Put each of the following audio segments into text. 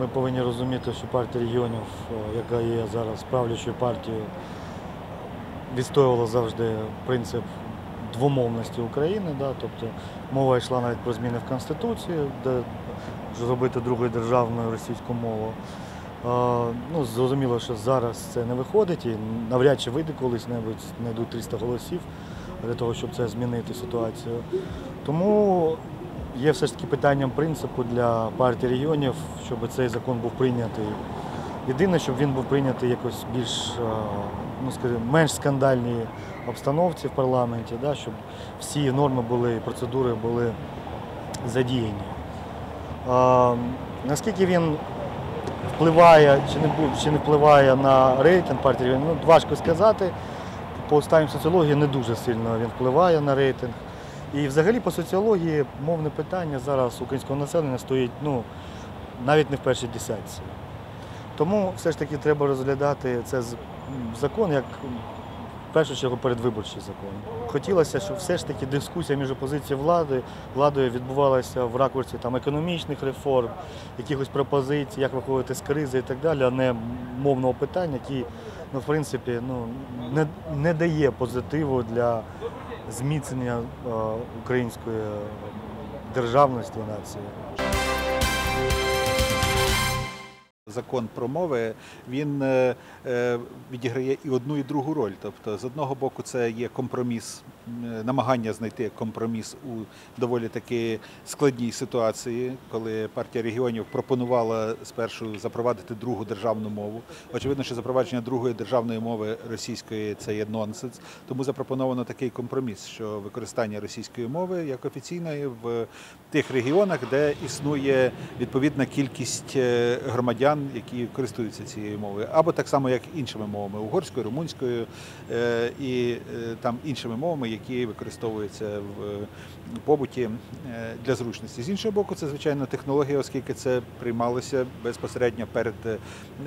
ми повинні розуміти, що партія регіонів, е, яка є зараз правлячою партією, відстоювала завжди принцип двомовності України. Да? Тобто мова йшла навіть про зміни в Конституцію, де зробити другою державною російську мову. Е, Ну, зрозуміло, що зараз це не виходить і навряд чи вийде колись-небудь, знайдуть 300 голосів для того, щоб це змінити ситуацію. Тому є все ж таки питанням принципу для партії регіонів, щоб цей закон був прийнятий. Єдине, щоб він був прийнятий якось більш, е, ну скажімо, менш скандальній обстановці в парламенті, да, щоб всі норми були, і процедури були задіяні. Е, Наскільки він впливає чи не, чи не впливає на рейтинг партії ну, важко сказати. По останнім соціології не дуже сильно він впливає на рейтинг. І взагалі по соціології мовне питання зараз українського населення стоїть ну, навіть не в першій десятці. Тому все ж таки треба розглядати це закон як в першу чергу передвиборчий закон. Хотілося, щоб все ж таки дискусія між опозицією влади, владою відбувалася в ракурсі там, економічних реформ, якихось пропозицій, як виходити з кризи і так далі, а не мовного питання, який ну, в принципі ну, не, не дає позитиву для зміцнення е, української державності нації. Закон про мови він е, е, відіграє і одну, і другу роль. Тобто, з одного боку, це є компроміс, е, намагання знайти компроміс у доволі таки складній ситуації, коли партія регіонів пропонувала спершу запровадити другу державну мову. Очевидно, що запровадження другої державної мови російської це є нонсенс. Тому запропоновано такий компроміс, що використання російської мови як офіційної в тих регіонах, де існує відповідна кількість е, громадян, які користуються цією мовою, або так само, як іншими мовами угорською, румунською е, і е, там іншими мовами, які використовуються в побуті е, для зручності. З іншого боку, це звичайно технологія, оскільки це приймалося безпосередньо перед е,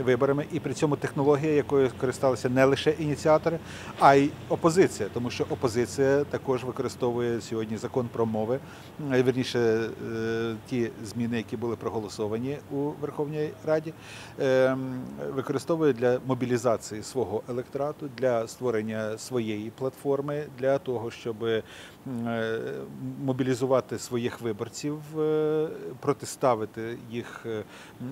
виборами, і при цьому технологія, якою користалися не лише ініціатори, а й опозиція, тому що опозиція також використовує сьогодні закон про мови, е, вірніше е, ті зміни, які були проголосовані у Верховній Раді, е, використовує для мобілізації свого електорату, для створення своєї платформи, для того, щоб е, мобілізувати своїх виборців, е, протиставити їх е,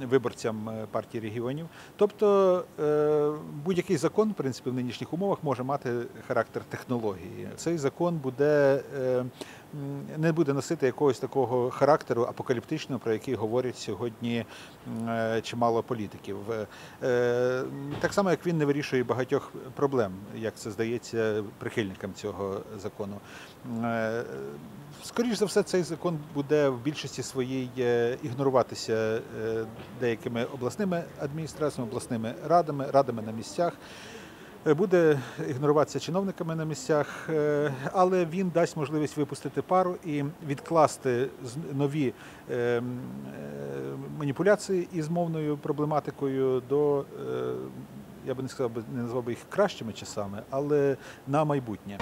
виборцям партії регіонів. Тобто будь-який закон, в принципі, в нинішніх умовах може мати характер технології. Цей закон буде не буде носити якогось такого характеру апокаліптичного, про який говорять сьогодні е, чимало політиків. Е, е, Так само, як він не вирішує багатьох проблем, як це здається прихильникам цього закону. Скоріше за все, цей закон буде в більшості своїй ігноруватися деякими обласними адміністраціями, обласними радами, радами на місцях. Е, Буде ігноруватися чиновниками на місцях, е, але він дасть можливість випустити пару і відкласти нові е, маніпуляції із мовною проблематикою до, я би не сказав, не назвав би їх кращими часами, але на майбутнє.